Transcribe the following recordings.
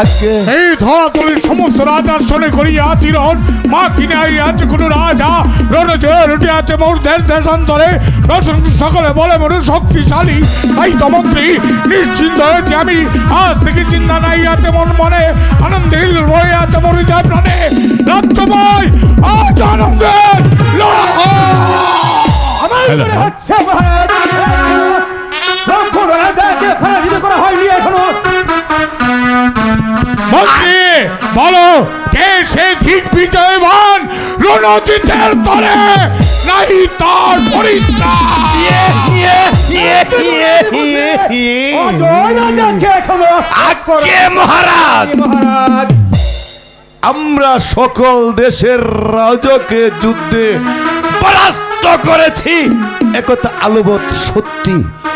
আজকে এই ধরাতলের সমস্ত রাজার শোনে করিয়া চিরন মা কিনে আছে কোনো রাজা। রণজে রুটি আছে মোর দেশ দেশান্তরে রসন সকলে বলে মনে শক্তিশালী। তাই তো মন্ত্রী নিশ্চিন্ত হয়েছে আমি। আজ থেকে চিন্তা নাই আছে মন মনে। আনন্দে রয়ে আছে মন হৃদয় প্রাণে। রাজ্য ভাই আজ আনন্দের আমার মনে। হচ্ছে রাজাকে পরাজিত করা হয়নি এখনও। মন্ত্রী, বলো কে সে ঠিক বিজয়বান? রণজিতের তরে। নাই তার মহারাজ আমরা সকল দেশের রাজাকে যুদ্ধে পরাস্ত করেছি। একথা আলবত সত্যি।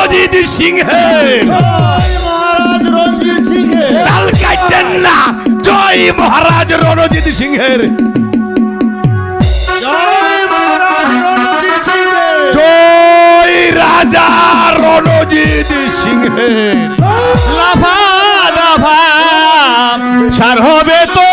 রণজিৎ সিংহের মহারাজ রঞ্জিত সিংহে। তাল কাটতেন না। জয় মহারাজ রণজিৎ সিংহের। জয় সিংহে। রাজা রণজিৎ সিংহের। লাফা লাফা সার হবে তো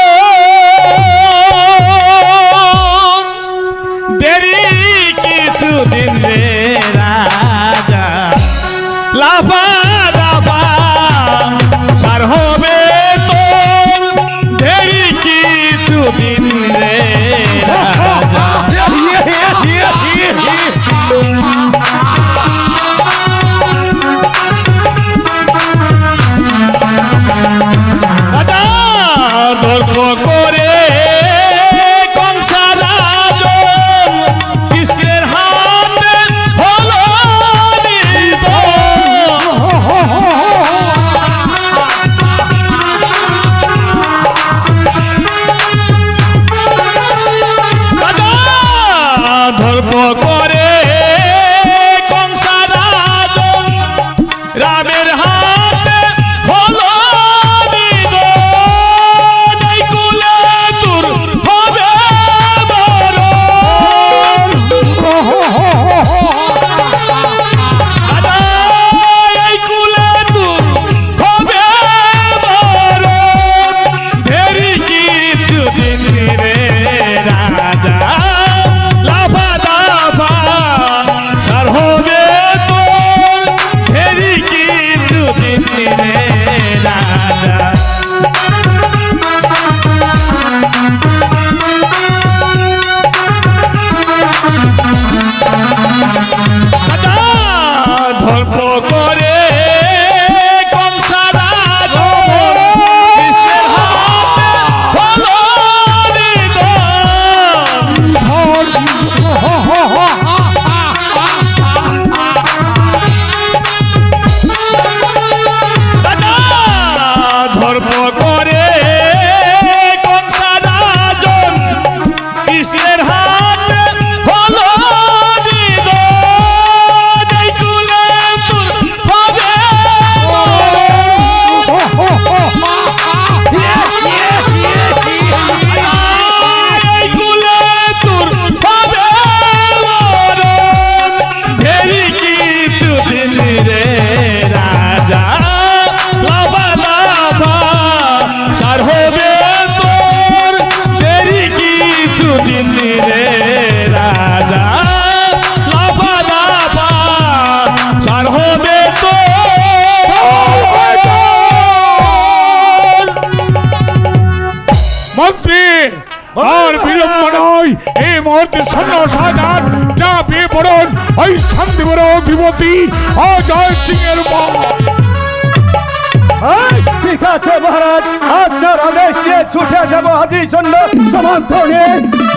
ছুটে যাব আজি চন্দ্র সমর্থনে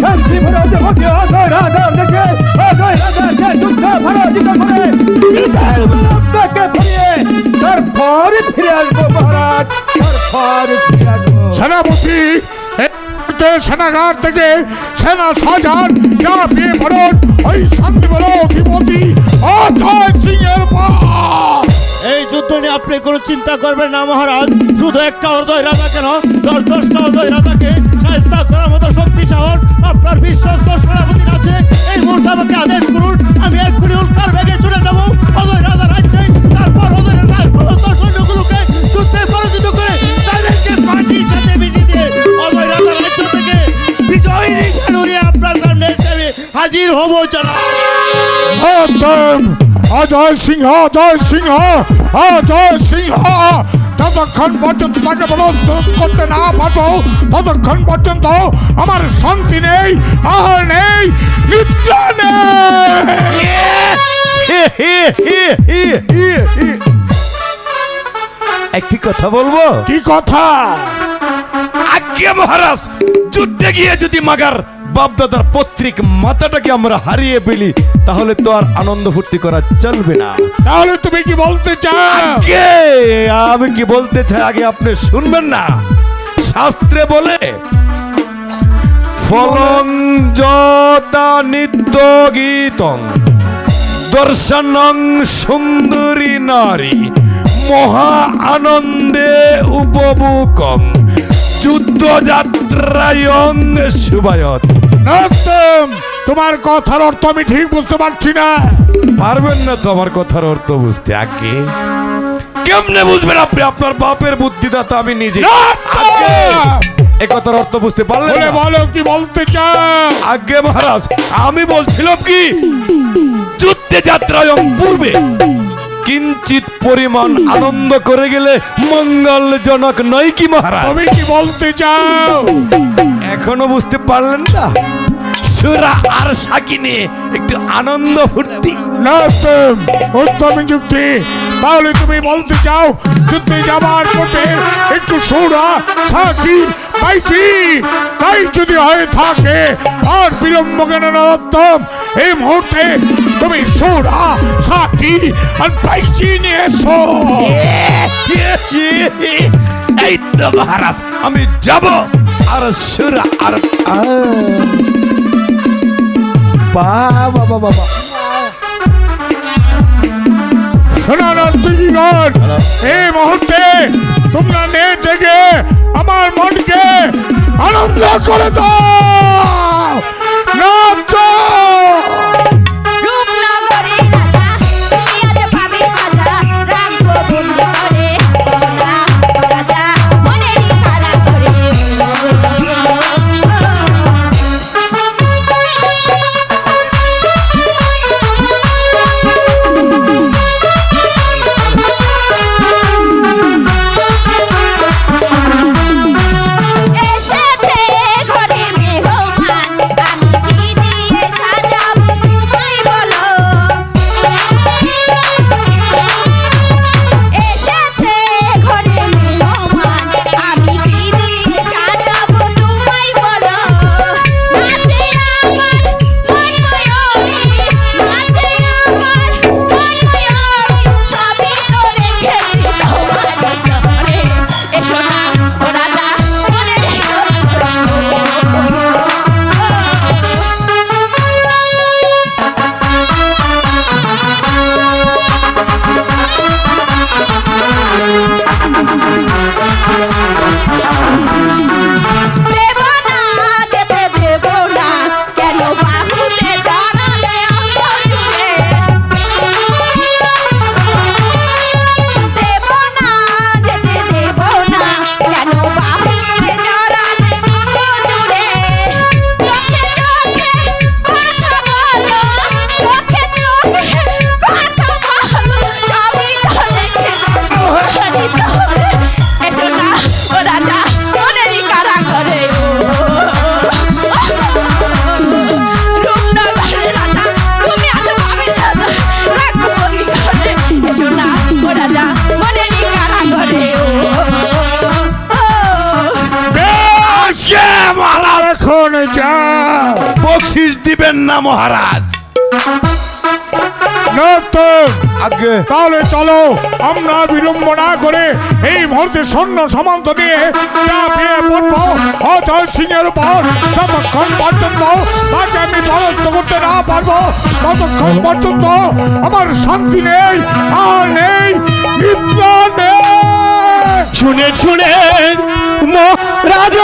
শান্তি ভারত ভক্তি অজয় রাজা দেখে অজয় রাজা যে যুদ্ধ পরাজিত করে, বিদায় বল্লভকে ফিরিয়ে, তারপর ফিরে আসব মহারাজ, তারপর ফিরে আসব। সেনাপতি সেনাঘাট থেকে সেনা সাজান যা বিয়ে ভরত ওই শান্তি ভরত অধিপতি অজয় সিং এর পা। এই যুদ্ধ নিয়ে আপনি কোনো চিন্তা করবেন না, মহারাজ। শুধু একটা অজয় রাজা কেন দশ দশটা অজয় রাজাকে সাহস্তা করার মতো শক্তি সাহস আপনার বিশ্বস্ত সেনাপতির আছে। এই মুহূর্তে আমাকে আদেশ করুন, আমি এক্ষুনি উল্কার বেগে চলে যাব। অজয় রাজা রাজ্যে, তারপর অজয় রাজার সমস্ত সৈন্যগুলোকে যুদ্ধে পরাজিত করে তাদেরকে মাটির সাথে হাজির হব জানা অজয় সিংহ অজয় সিংহ অজয় সিংহ। যতক্ষণ পর্যন্ত তাকে প্রস্তুত করতে না পারব ততক্ষণ পর্যন্ত আমার শান্তি নেই আহার নেই নিদ্রা নেই। একটি কথা বলব? কি কথা? আজ্ঞে মহারাজ যুদ্ধে গিয়ে যদি মাগার বাপদাদার পত্রিক মাথাটাকে আমরা হারিয়ে ফেলি তাহলে তো আর আনন্দ ফুর্তি করা চলবে না। তাহলে তুমি কি বলতে চাও? আমি কি বলতে চাই আগে আপনি শুনবেন না। শাস্ত্রে বলে ফলং যতা নিত্য গীতং দর্শনং সুন্দরী নারী মহা আনন্দে উপভোগং। যুদ্ধ যাত্রায়ং শুভায়ত নরোত্তম, তোমার কথার অর্থ আমি ঠিক বুঝতে পারছি না। পারবেন না তো আমার কথার অর্থ বুঝতে আগে? কেমনে বুঝবেন আপনি? আপনার বাপের বুদ্ধিদাতা আমি নিজে। এ কথার অর্থ বুঝতে পারলেন বলে না? বলো কি বলতে চাও আগে মহারাজ আমি বলছিলাম কি? যুদ্ধে যাত্রায় পূর্বে। কিঞ্চিত পরিমাণ আনন্দ করে গেলে মঙ্গলজনক নয় কি মহারাজ? তুমি কি বলতে চাও? এখনও বুঝতে পারলেন না? সুরা আর সাকিনে নিয়ে একটু আনন্দ ফুর্তি। উত্তম যুক্তি। তাহলে তুমি বলতে চাও যুদ্ধে যাবার পথে একটু সুরা সাকি পাইছি তাই যদি হয়ে থাকে আর বিলম্ব কেন নরোত্তম এই মুহূর্তে তুমি সুরা সাকি আর পাইছি নিয়ে এসো। এই তো মহারাজ আমি যাব। আর সুরা আর বাবা বাবা শরণার্থীগণ এই মুহূর্তে তোমরা নে থেকে আমার মনকে আনন্দ করে দাও। নাচো! তাহলে চলো, আমরা বিলম্ব না করে এই মুহূর্তে সৈন্য সামন্ত নিয়ে চাপিয়ে পড়ব। অজয় সিংহের উপর যতক্ষণ পর্যন্ত তাকে আমি পরাস্ত করতে না পারব, ততক্ষণ পর্যন্ত আমার শান্তি নেই, আর নেই, নিদ্রা নেই। শুনে শুনে মহারাজ!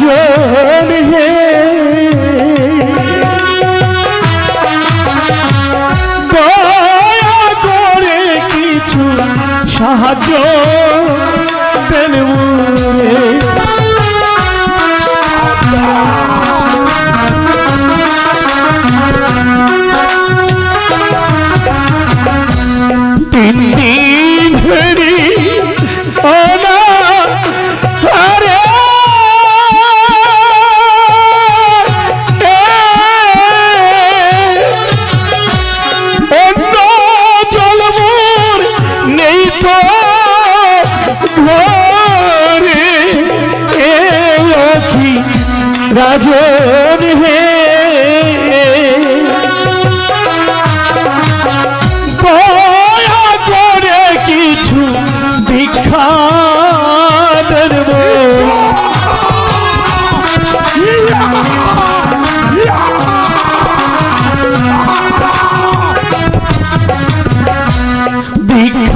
রাজন হে দয়া করে কিছু সাহায্য দেন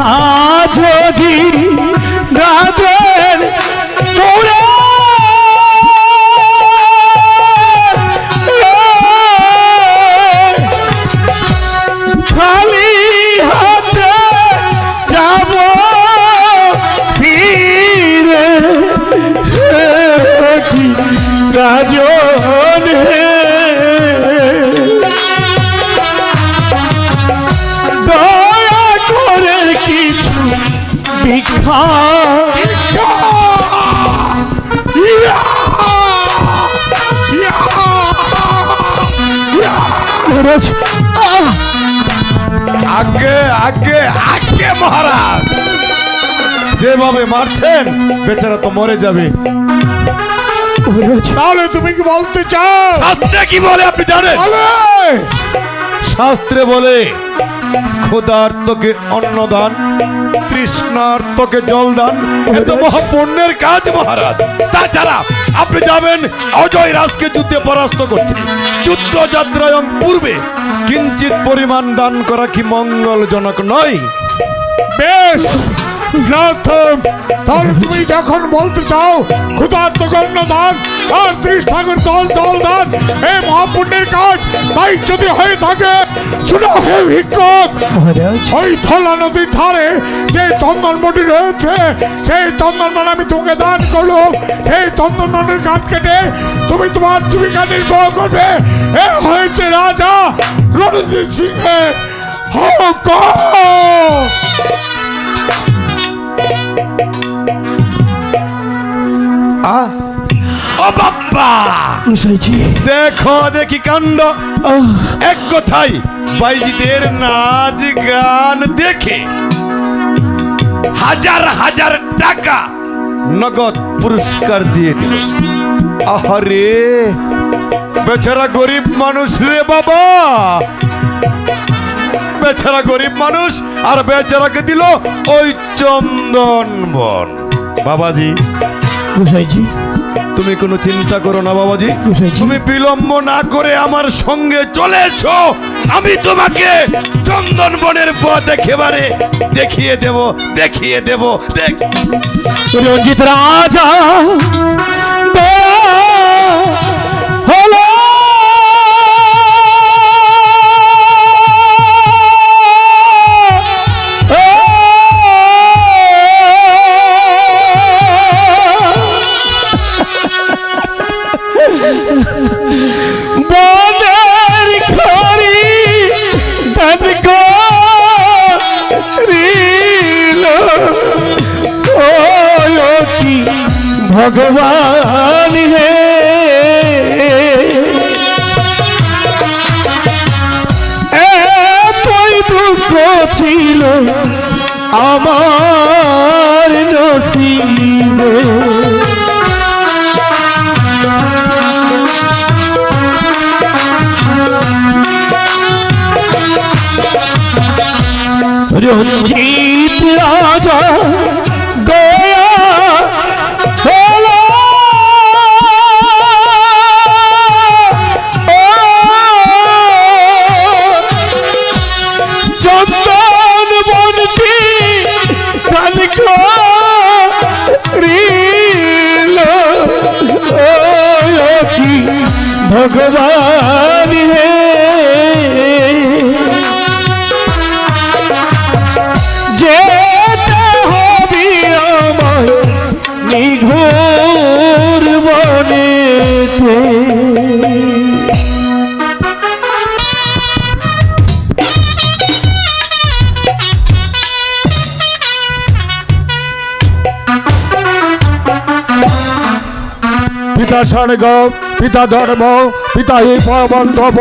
ভিক্ষা যদি যেভাবে মারছেন? বেচারা তো মরে যাবে। তাহলে তুমি কি বলতে চাও? শাস্ত্রে কি বলে আপনি জানেন? শাস্ত্রে বলে ক্ষুধার্তকে অন্নদান তৃষ্ণার্তকে জল দান এ তো মহাপুণ্যের কাজ মহারাজ। তাছাড়া আপনি যাবেন অজয় রাজকে যুদ্ধে পরাস্ত করতে। যুদ্ধ যাত্রায় পূর্বে কিঞ্চিত পরিমাণ দান করা কি মঙ্গলজনক নয়? বেশ! প্রথম তাহলে তুমি যখন বলতে চাও ক্ষুধার্ত দান আর ত্রিশ ঠাকুর দল দল দান এই মহাপুণ্যের কাজ তাই যদি হয়ে থাকে শুনে হে ভিক্ষক ওই থলা নদীর ধারে যে রয়েছে সেই চন্দনমণ আমি তোমাকে দান করল সেই কেটে তুমি তোমার জীবিকা নির্বাহ করবে। এ হয়েছে রাজা রণজিৎ সিংহের হুকুম গুসাইছি দেখো দেখি কাণ্ড। এক কথাই বাইজিদের নাচ গান দেখে হাজার হাজার টাকা নগদ পুরস্কার দিয়ে দিল। আহারে বেচারা গরিব মানুষ রে বাবা। বেচারা গরিব মানুষ আর বেচারাকে দিল ওই চন্দন বন। বাবাজি। গুসাইছি তুমি কোনো চিন্তা করো না, বাবাজি। তুমি বিলম্ব না করে আমার সঙ্গে চলে এসো। আমি তোমাকে চন্দন বনের পথ একেবারে দেখিয়ে দেব দেখিয়ে দেব, দেখ রঞ্জিত রাজা 六六五 পিতা স্বর্গ পিতা ধর্ম, পিতা হি বন্ধব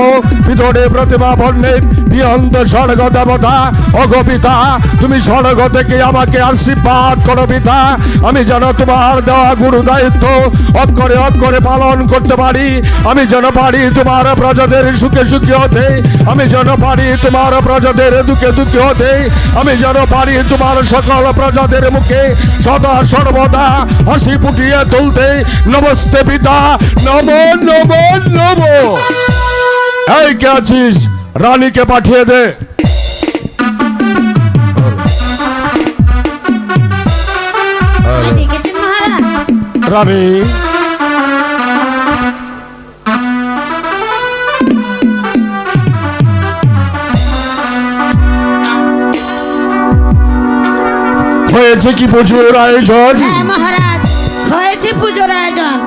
পিতরে প্রতিমা পণ্ডিত বিয়ন্ত স্বর্গ দেবতা অগ পিতা, তুমি স্বর্গ থেকে আমাকে আশীর্বাদ করো পিতা, আমি যেন তোমার দেওয়া গুরু দায়িত্ব অক্ষরে অক্ষরে পালন করতে পারি, আমি যেন পারি তোমার প্রজাদের সুখে সুখী হতে, আমি যেন পারি তোমার প্রজাদের দুঃখে দুঃখী হতে, আমি যেন পারি তোমার সকল প্রজাদের মুখে সদা সর্বদা হাসি ফুটিয়ে তুলতে, নমস্তে পিতা, নম নম নম এই কে আছিস? রানীকে পাঠিয়ে দে। রানী হয়েছে কি প্রচুর আয়োজন? হ্যাঁ মহারাজ হয়েছে পুজোর আয়োজন।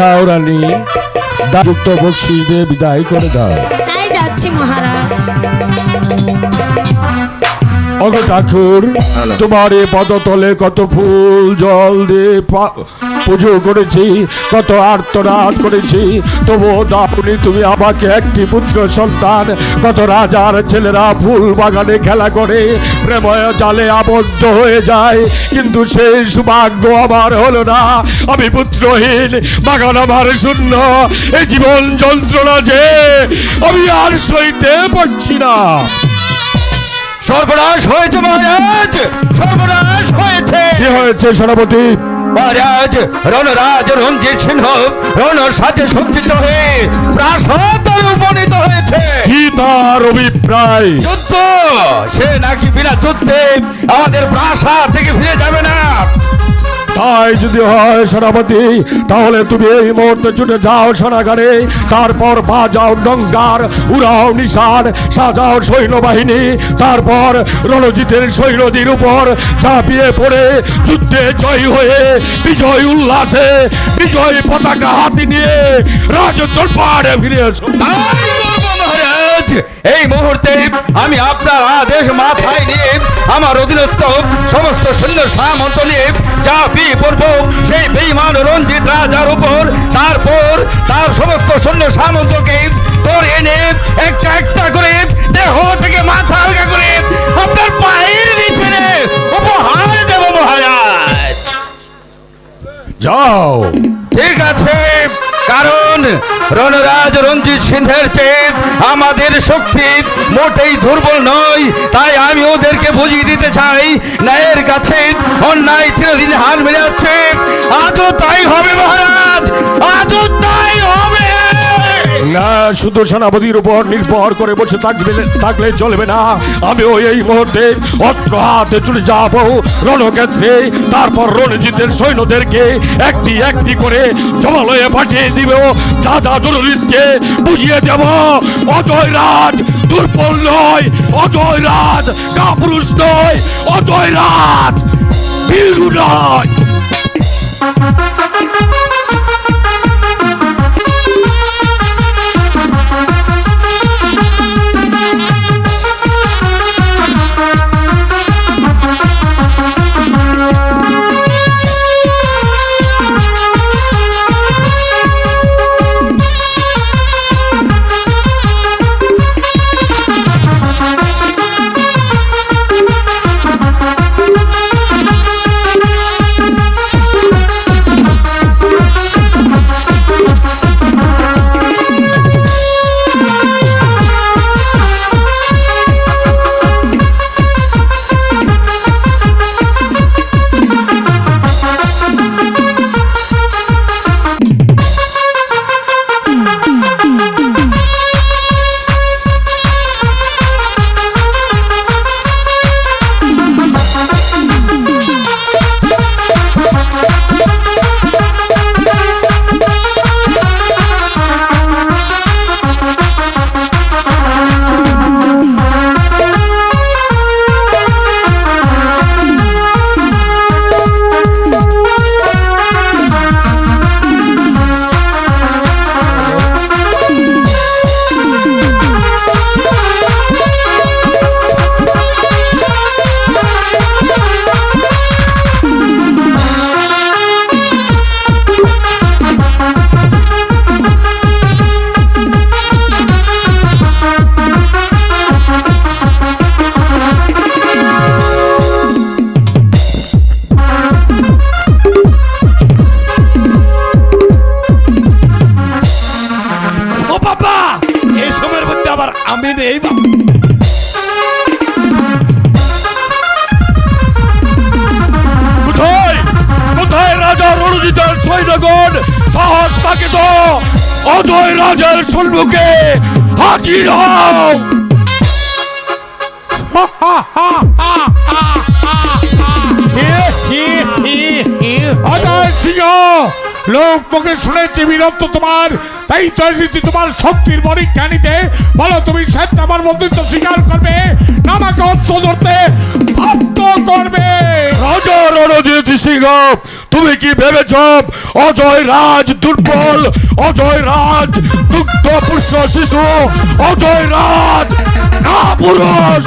যাও রানী যুক্ত বকশিস দিয়ে বিদায় করে দাও। তাই যাচ্ছি মহারাজ। অগ ঠাকুর তোমার এ পদতলে কত ফুল জল দিয়ে পা- পুজো করেছি কত আর্তনাদ করেছি। তবুও দাপুনি তুমি আমাকে একটি পুত্র সন্তান। কত রাজার ছেলেরা ফুল বাগানে খেলা করে প্রেময় জালে আবদ্ধ হয়ে যায়। কিন্তু সেই সৌভাগ্য আমার হলো না। আমি পুত্রহীন বাগান আমার শূন্য। এই জীবন যন্ত্রণা যে আমি আর সইতে পারছি না। সর্বনাশ হয়েছে মহারাজ! সর্বনাশ হয়েছে! কি হয়েছে সেনাপতি মহারাজ রণরাজ রঞ্জিত সিংহ রণ সাজে সজ্জিত হয়ে প্রাসাদ উপনীত হয়েছে। কি তার অভিপ্রায়? যুদ্ধ! সে নাকি বিনা যুদ্ধে আমাদের প্রাসাদ থেকে ফিরে যাবে না। তাই যদি হয় সেনাপতি, তাহলে তুমি এই মুহূর্তে ছুটে যাও সেনাগারে তারপর বাজাও ডঙ্গার, উড়াও নিশান সাজাও সৈন্যবাহিনী। তারপর রণজিতের সৈন্যদের উপর চাপিয়ে পড়ে যুদ্ধে জয়ী হয়ে বিজয় উল্লাসে, বিজয় পতাকা হাতে নিয়ে রাজদরবারে ফিরে এসো। এই মুহূর্তে আমি আপনার আদেশ মাথায় নিয়ে আমার অধীনস্থ সমস্ত সৈন্য সামন্ত নিয়ে চাপিয়ে পড়ব, সেই বেইমান রঞ্জিত রাজার উপর, তারপর তার সমস্ত সৈন্য সামন্তকে তোর এনে একটা একটা করে দেহ থেকে মাথা হালকা করে আপনার পায়ের নিচে উপহার দেব মহারাজ। যাও রণরাজ রঞ্জিত সিংহের চেত, আমাদের শক্তি মোটেই দুর্বল নয়, তাই আমি ওদেরকে বুঝিয়ে দিতে চাই, ন্যায়ের কাছে অন্যায় চিরদিন হার মেরে আসছে। আজও তাই হবে মহারাজ, আজও তাই না শুধু সেনাপতির উপর নির্ভর করে বসে থাকবে, থাকলে চলবে না। আমি ওই এই মুহূর্তে অস্ত্র হাতে চলে যাব। রণক্ষেত্রে, তারপর রণজিতের সৈন্যদেরকে একটি একটি করে জমালয়ে পাঠিয়ে দিব। যা যা জরুরিকে বুঝিয়ে দেব। অজয় রাজ দুর্বল নয়, অজয় রাজ কাপুরুষ নয়, অজয় রাজ বীরু নয়। রাজের সম্মুখে হাজির হও। লোক মুখে শুনেছি বীরত্ব তোমার। তাই তো এসেছি তোমার শক্তির পরীক্ষা নিতে বলো তুমি স্বেচ্ছা আমার বন্ধুত্ব স্বীকার করবে, না আমাকে অস্ত্র ধরতে করবে। রাজা রণজিৎ সিংহ তুমি কি ভেবেছ? অজয় রাজ দুর্বল অজয় রাজ দুগ্ধ পুষ্য শিশু অজয় রাজ কাপুরুষ।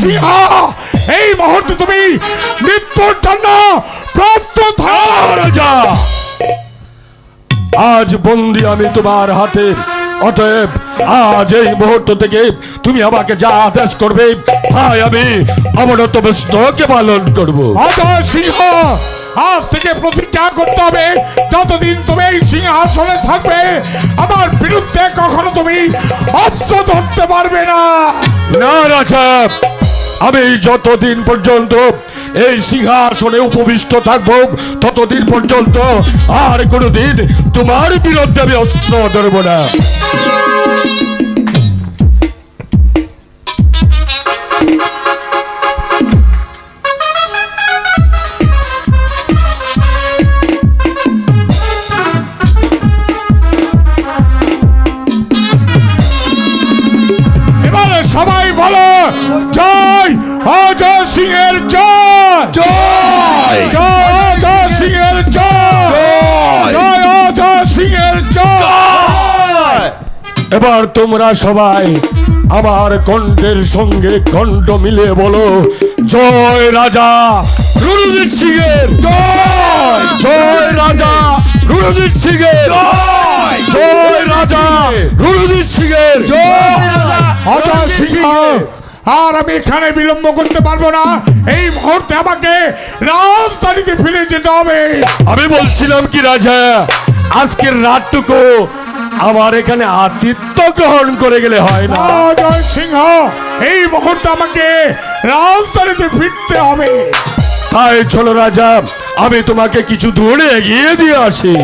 সিংহ এই মুহূর্তে তুমি মৃত্যুর জন্য প্রস্তুত রাজা আজ বন্দি আমি তোমার হাতে অতএব আজ এই মুহূর্ত থেকে তুমি আমাকে যা আদেশ করবে তাই আমি অবনত ব্যস্তকে পালন করব। সিংহ আজ থেকে প্রতিজ্ঞা করতে হবে যতদিন তুমি এই সিংহাসনে থাকবে আমার বিরুদ্ধে কখনো তুমি অস্ত্র ধরতে পারবে না। না রাজা আমি যতদিন পর্যন্ত এই সিংহাসনে উপবিষ্ট থাকব, ততদিন পর্যন্ত আর কোনোদিন তোমার বিরুদ্ধে আমি অস্ত্র ধরব না। জয় অজয় সিংহের জয়। জয়। জয় অজয় সিংহের জয়। জয়। অজয় সিংহের জয়। এবার তোমরা সবাই আমার কণ্ঠের সঙ্গে কণ্ঠ মিলে বলো জয় রাজা রণজিৎ সিং এর জয়। জয় রাজা রণজিৎ সিং এর জয়। জয় রাজা রণজিৎ সিং এর জয় রাজা অজয় সিংহ। আর আমি এখানে বিলম্ব করতে পারব না। এই মুহূর্তে আমাকে রাজধানীতে ফিরে যেতে হবে। আমি বলছিলাম কি রাজা আজকের রাতটুকু আমার এখানে আতিথ্য গ্রহণ করে গেলে হয় না। অজয় সিংহ এই মুহূর্তে আমাকে রাজধানীতে ফিরতে হবে। তাই চলো রাজা আমি তোমাকে কিছু দূরে এগিয়ে দিয়ে আসি।